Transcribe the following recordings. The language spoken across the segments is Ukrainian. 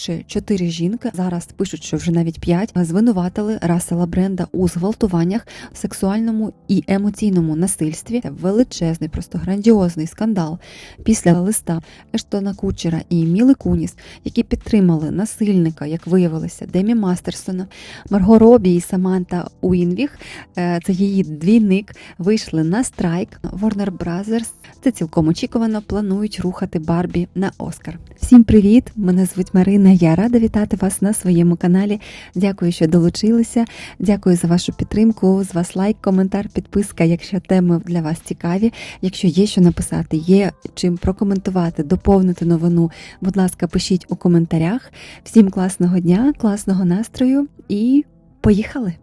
Ще чотири жінки зараз пишуть, що вже навіть п'ять звинуватили Рассела Бренда у зґвалтуваннях, сексуальному і емоційному насильстві. Це величезний, просто грандіозний скандал після листа Ештона Кучера і Міли Куніс, які підтримали насильника, як виявилося, Демі Мастерсона, Марго Робі і Саманта Уінвіх. е, Це її двійник. Вийшли на страйк. Warner Brothers, це цілком очікувано, планують рухати Барбі на Оскар. Всім привіт! Мене звуть Марина. Я рада вітати вас на своєму каналі. Дякую, що долучилися. Дякую за вашу підтримку. З вас лайк, коментар, підписка, якщо теми для вас цікаві. Якщо є що написати, є чим прокоментувати, доповнити новину. Будь ласка, пишіть у коментарях. Всім класного дня, класного настрою і поїхали!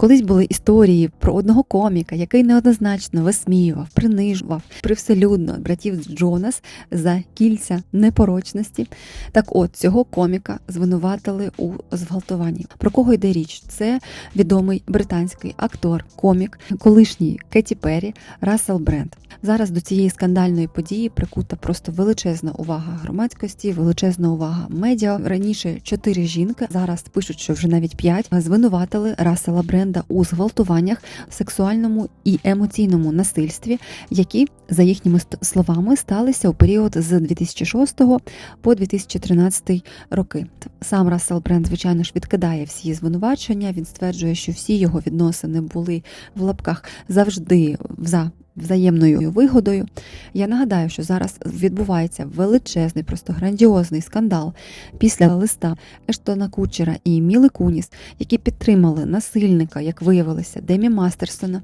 Колись були історії про одного коміка, який неоднозначно висміював, принижував привселюдно братів Джонас за кільця непорочності. Так от цього коміка звинуватили у зґвалтуванні. Про кого йде річ? Це відомий британський актор, комік, колишній Кеті Перрі, Рассел Бренд. Зараз до цієї скандальної події прикута просто величезна увага громадськості, величезна увага медіа. Раніше чотири жінки зараз пишуть, що вже навіть п'ять звинуватили Рассела Бренда у зґвалтуваннях, сексуальному і емоційному насильстві, які за їхніми словами сталися у період з 2006 по 2013 роки. Сам Рассел Бренд, звичайно ж, відкидає всі звинувачення. Він стверджує, що всі його відносини були в лапках завжди за взаємною вигодою. Я нагадаю, що зараз відбувається величезний, просто грандіозний скандал після листа Ештона Кучера і Міли Куніс, які підтримали насильника, як виявилося, Демі Мастерсона,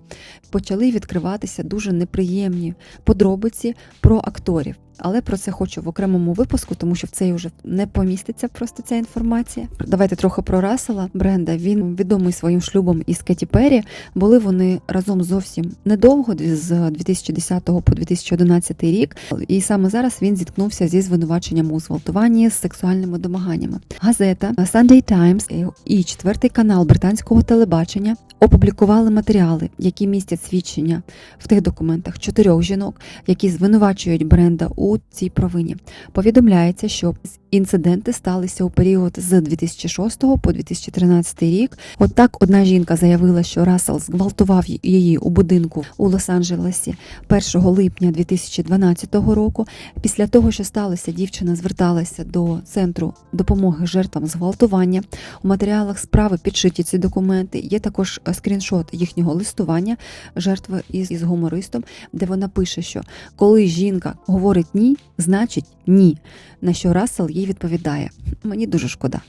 почали відкриватися дуже неприємні подробиці про акторів. Але про це хочу в окремому випуску, тому що в цей вже не поміститься просто ця інформація. Давайте трохи про Рассела Бренда. Він відомий своїм шлюбом із Кеті Перрі. Були вони разом зовсім недовго, з 2010 по 2011 рік. І саме зараз він зіткнувся зі звинуваченням у зґвалтуванні з сексуальними домаганнями. Газета Sunday Times і четвертий канал британського телебачення опублікували матеріали, які містять свідчення в тих документах чотирьох жінок, які звинувачують бренда у цій провині. Повідомляється, що інциденти сталися у період з 2006 по 2013 рік. От так одна жінка заявила, що Рассел зґвалтував її у будинку у Лос-Анджелесі 1 липня 2012 року. Після того, що сталося, дівчина зверталася до центру допомоги жертвам зґвалтування. У матеріалах справи підшиті ці документи. Є також скріншот їхнього листування жертви із, із гумористом, де вона пише, що коли жінка говорить ні, значить ні. На що Рассел їй відповідає: Мені дуже шкода.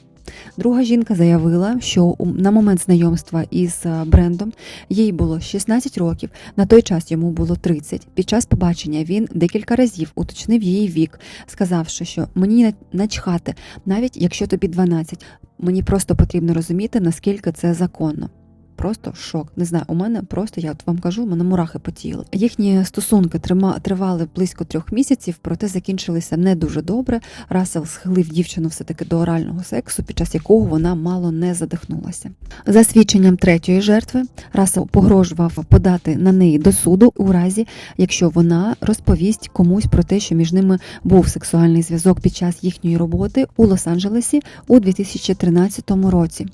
Друга жінка заявила, що на момент знайомства із е, брендом їй було 16 років, на той час йому було 30. Під час побачення він декілька разів уточнив її вік, сказавши, що мені начхати, навіть якщо тобі 12. Мені просто потрібно розуміти, наскільки це законно. Просто шок. Не знаю, у мене просто я от вам кажу, у мене мурахи потіли. Їхні стосунки трима, тривали близько трьох місяців, проте закінчилися не дуже добре. Рассел схилив дівчину все таки до орального сексу, під час якого вона мало не задихнулася. За свідченням третьої жертви, Рассел погрожував подати на неї до суду у разі, якщо вона розповість комусь про те, що між ними був сексуальний зв'язок під час їхньої роботи у Лос-Анджелесі у 2013 році.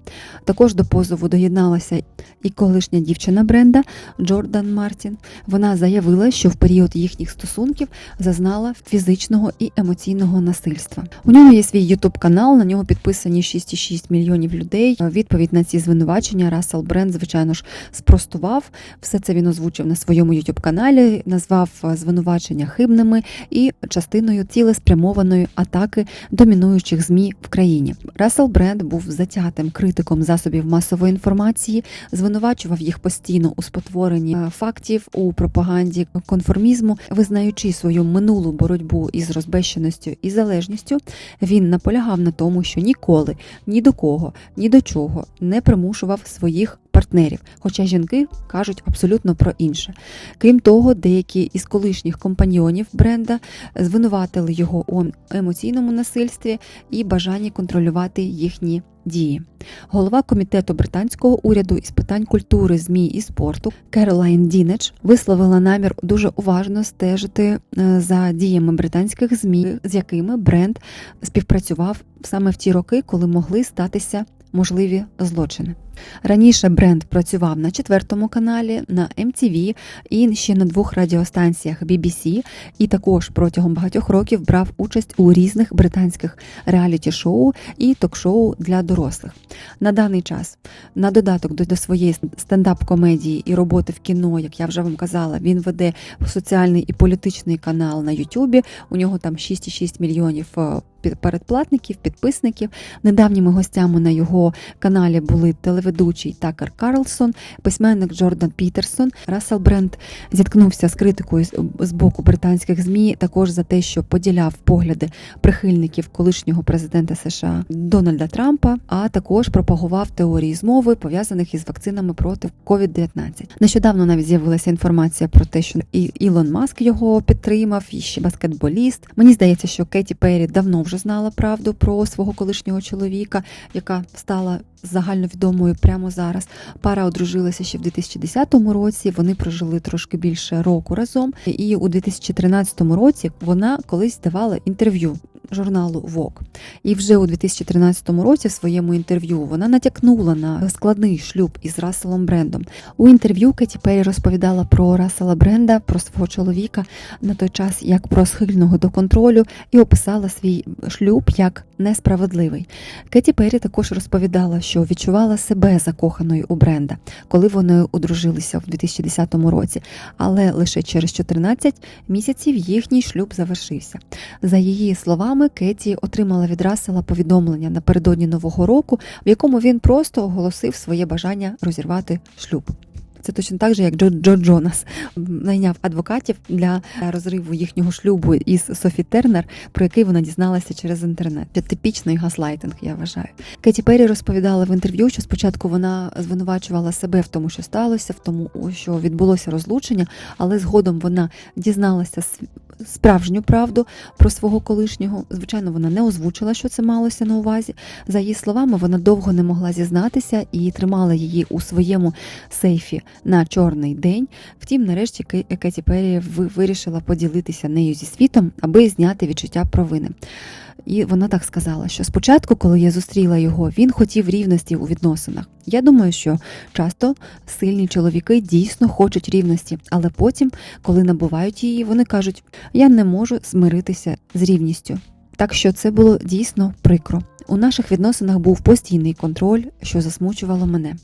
Також до позову доєдналася і колишня дівчина Бренда Джордан Мартін. Вона заявила, що в період їхніх стосунків зазнала фізичного і емоційного насильства. У нього є свій ютуб канал, на нього підписані 6,6 мільйонів людей. Відповідь на ці звинувачення Рассел Бренд, звичайно ж, спростував. Все це він озвучив на своєму ютуб каналі, назвав е, звинувачення хибними і частиною цілеспрямованої атаки домінуючих змі в країні. Рассел Бренд був затятим критиком засобів масової інформації, звинувачував їх постійно у спотворенні е, фактів у пропаганді конформізму, визнаючи свою минулу боротьбу із розбещеністю і залежністю. Він наполягав на тому, що ніколи ні до кого, ні до чого не примушував своїх партнерів. Хоча жінки кажуть абсолютно про інше. Крім того, деякі із колишніх компаньйонів бренда звинуватили його у емоційному насильстві і бажанні контролювати їхні дії. Голова комітету британського уряду із питань культури, змі і спорту Керолайн Дінеч висловила намір дуже уважно стежити е, за діями британських змі, з якими бренд співпрацював саме в ті роки, коли могли статися можливі злочини. Раніше бренд працював на четвертому каналі, на MTV і ще на двох радіостанціях BBC, і також протягом багатьох років брав участь у різних британських реаліті-шоу і ток-шоу для дорослих. На даний час, на додаток до, своєї стендап-комедії і роботи в кіно, як я вже вам казала, він веде соціальний і політичний канал на Ютубі. У нього там 6,6 мільйонів е, передплатників, підписників. Недавніми гостями на його каналі були телеведучий Такер Карлсон, письменник Джордан Пітерсон. Рассел Бренд зіткнувся з критикою з- боку британських змі також за те, що поділяв погляди прихильників колишнього президента США Дональда Трампа, а також пропагував теорії змови пов'язаних із вакцинами проти COVID-19. Нещодавно навіть з'явилася інформація про те, що і Ілон Маск його підтримав, і ще баскетболіст. Мені здається, що Кеті Перрі давно вже знала правду про свого колишнього чоловіка, яка стала загальновідомою прямо зараз. Пара одружилася ще в 2010 році. Вони прожили трошки більше року разом. І у 2013 році вона колись давала інтерв'ю журналу Vogue. І вже у 2013 році в своєму інтерв'ю вона натякнула на складний шлюб із Расселом Брендом. У інтерв'ю Кеті Перрі розповідала про Рассела Бренда, про свого чоловіка на той час як про схильного до контролю, і описала свій шлюб як несправедливий. Кеті Перрі також розповідала, що відчувала себе закоханою у Бренда, коли вони одружилися в 2010 році, але лише через 14 місяців їхній шлюб завершився. За її словами, Кеті отримала від Рассела повідомлення напередодні нового року, в якому він просто оголосив своє бажання розірвати шлюб. Це точно так же, як Джо, Джо Джонас найняв адвокатів для розриву їхнього шлюбу із Софі Тернер, про який вона дізналася через інтернет. Це типічний газлайтинг, я вважаю. Кеті Перрі розповідала в інтерв'ю, що спочатку вона звинувачувала себе в тому, що сталося, в тому, що відбулося розлучення, але згодом вона дізналася справжню правду про свого колишнього. Звичайно, вона не озвучила, що це малося на увазі. За її словами, вона довго не могла зізнатися і тримала її у своєму сейфі на чорний день. Втім, нарешті Ке- Кеті Перрі вирішила поділитися нею зі світом, аби зняти відчуття провини. І вона так сказала, що спочатку, коли я зустріла його, він хотів рівності у відносинах. Я думаю, що часто сильні чоловіки дійсно хочуть рівності, але потім, коли набувають її, вони кажуть: я не можу змиритися з рівністю. Так що це було дійсно прикро. У наших відносинах був постійний контроль, що засмучувало мене.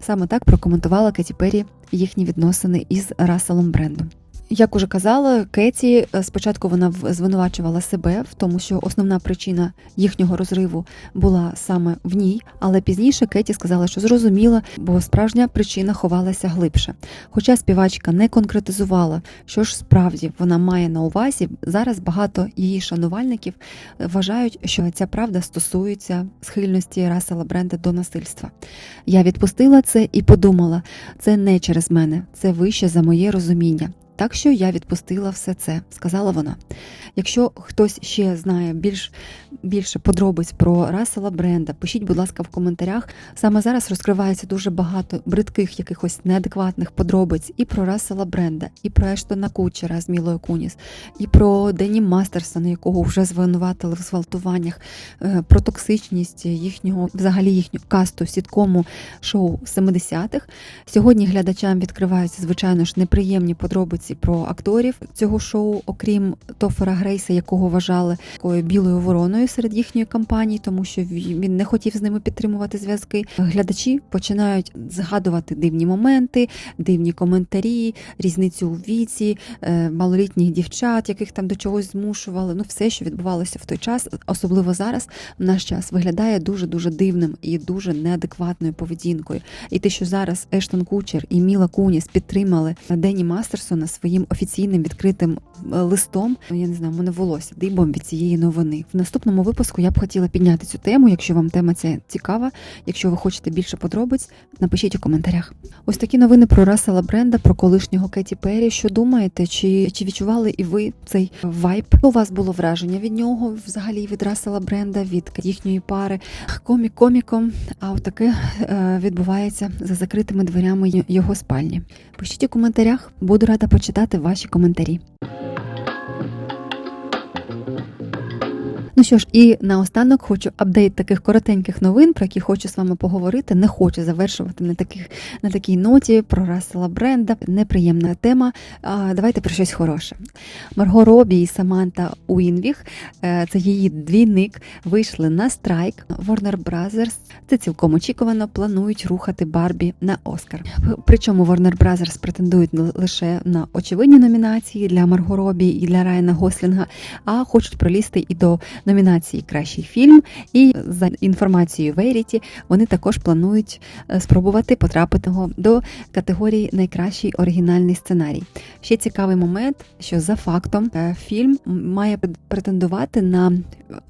Саме так прокоментувала Кеті Перрі їхні відносини із Расселом Брендом. Як уже казала, Кеті е, спочатку вона звинувачувала себе в тому, що основна причина їхнього розриву була саме в ній, але пізніше Кеті сказала, що зрозуміла, бо справжня причина ховалася глибше. Хоча співачка не конкретизувала, що ж справді вона має на увазі, зараз багато її шанувальників вважають, що ця правда стосується схильності Рассела Бренда до насильства. Я відпустила це і подумала, це не через мене, це вище за моє розуміння. Так що я відпустила все це, сказала вона. Якщо хтось ще знає більш більше подробиць про Рассела Бренда, пишіть, будь ласка, в коментарях. Саме зараз розкривається дуже багато бридких якихось неадекватних подробиць і про Рассела Бренда, і про Ештона Кучера з Мілою Куніс, і про Дені Мастерсона, якого вже звинуватили в зґвалтуваннях, е, про токсичність їхнього, взагалі їхнього касту сіткому шоу 70-х. Сьогодні глядачам відкриваються, звичайно ж, неприємні подробиці про акторів цього шоу, окрім Тофера Грейса, якого вважали такою білою вороною серед їхньої кампанії, тому що він не хотів з ними підтримувати зв'язки. Глядачі починають згадувати дивні моменти, дивні коментарі, різницю у віці, е, малолітніх дівчат, яких там до чогось змушували. Ну, все, що відбувалося в той час, особливо зараз, в наш час, виглядає дуже дуже дивним і дуже неадекватною поведінкою. І те, що зараз Ештон Кучер і Міла Куніс підтримали Дені Мастерсона, своїм офіційним відкритим е, листом. Я не знаю, мене волосся дибом від цієї новини. В наступному випуску я б хотіла підняти цю тему. Якщо вам тема ця цікава, якщо ви хочете більше подробиць, напишіть у коментарях. Ось такі новини про Рассела Бренда, про колишнього Кеті Перрі. Що думаєте? Чи, чи відчували і ви цей вайб? У вас було враження від нього, взагалі від Рассела Бренда, від їхньої пари комік коміком? А от таке е, відбувається за закритими дверями його спальні. Пишіть у коментарях, буду рада почитати ваші коментарі. Ну що ж, і наостанок хочу апдейт таких коротеньких новин, про які хочу з вами поговорити. Не хочу завершувати на таких на такій ноті про Рассела Бренда. Неприємна тема. А, давайте про щось хороше. Марго Робі і Саманта Уінвіх, е, це її двійник, вийшли на страйк. Warner Brothers, це цілком очікувано, планують рухати Барбі на Оскар. Причому Warner Brothers претендують лише на очевидні номінації для Марго Робі і для Райана Гослінга, а хочуть пролізти і до номінації Кращий фільм. І за інформацією Verity, вони також планують е, спробувати потрапити до категорії Найкращий оригінальний сценарій. Ще цікавий момент, що за фактом е, фільм має претендувати на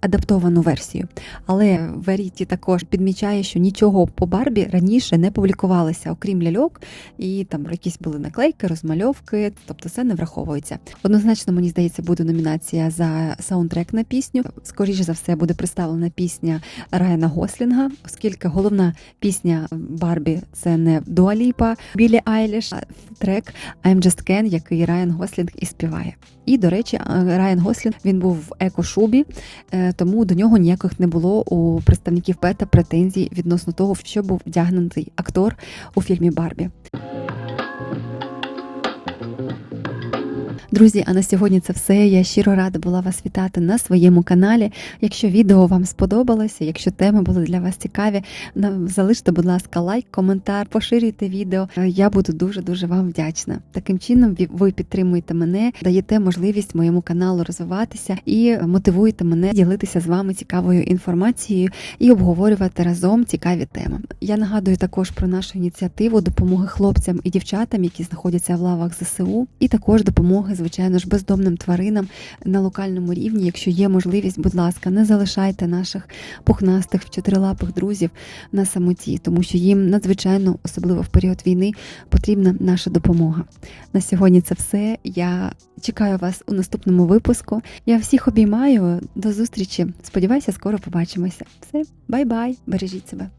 адаптовану версію. Але Verity також підмічає, що нічого по Барбі раніше не публікувалося, окрім ляльок, і там якісь були наклейки, розмальовки, тобто це не враховується. Однозначно, мені здається, буде номінація за саундтрек на пісню. Скоріше за все буде представлена пісня Райана Гослінга, оскільки головна пісня Барбі це не Дуаліпа Білі Айліш, а трек I'm Just Ken, який Райан Гослінг і співає. І, до речі, Райан Гослінг він був в екошубі, е, тому до нього ніяких не було у представників ПЕТа претензій відносно того, в що був вдягнутий актор у фільмі Барбі. Друзі, а на сьогодні це все. Я щиро рада була вас вітати на своєму каналі. Якщо відео вам сподобалося, якщо теми були для вас цікаві, залиште, будь ласка, лайк, коментар, поширюйте відео. Е, Я буду дуже дуже вам вдячна. Таким чином, ви підтримуєте мене, даєте можливість моєму каналу розвиватися і мотивуєте мене ділитися з вами цікавою інформацією і обговорювати разом цікаві теми. Я нагадую також про нашу ініціативу допомоги хлопцям і дівчатам, які знаходяться в лавах ЗСУ, і також допомоги, звичайно ж, бездомним тваринам на локальному рівні. Якщо є можливість, будь ласка, не залишайте наших пухнастих чотирилапих друзів на самоті, тому що їм надзвичайно, особливо в період війни, потрібна наша допомога. На сьогодні це все. Я чекаю вас у наступному випуску. Я всіх обіймаю. До зустрічі. Сподіваюся, скоро побачимося. Все, бай-бай, бережіть себе.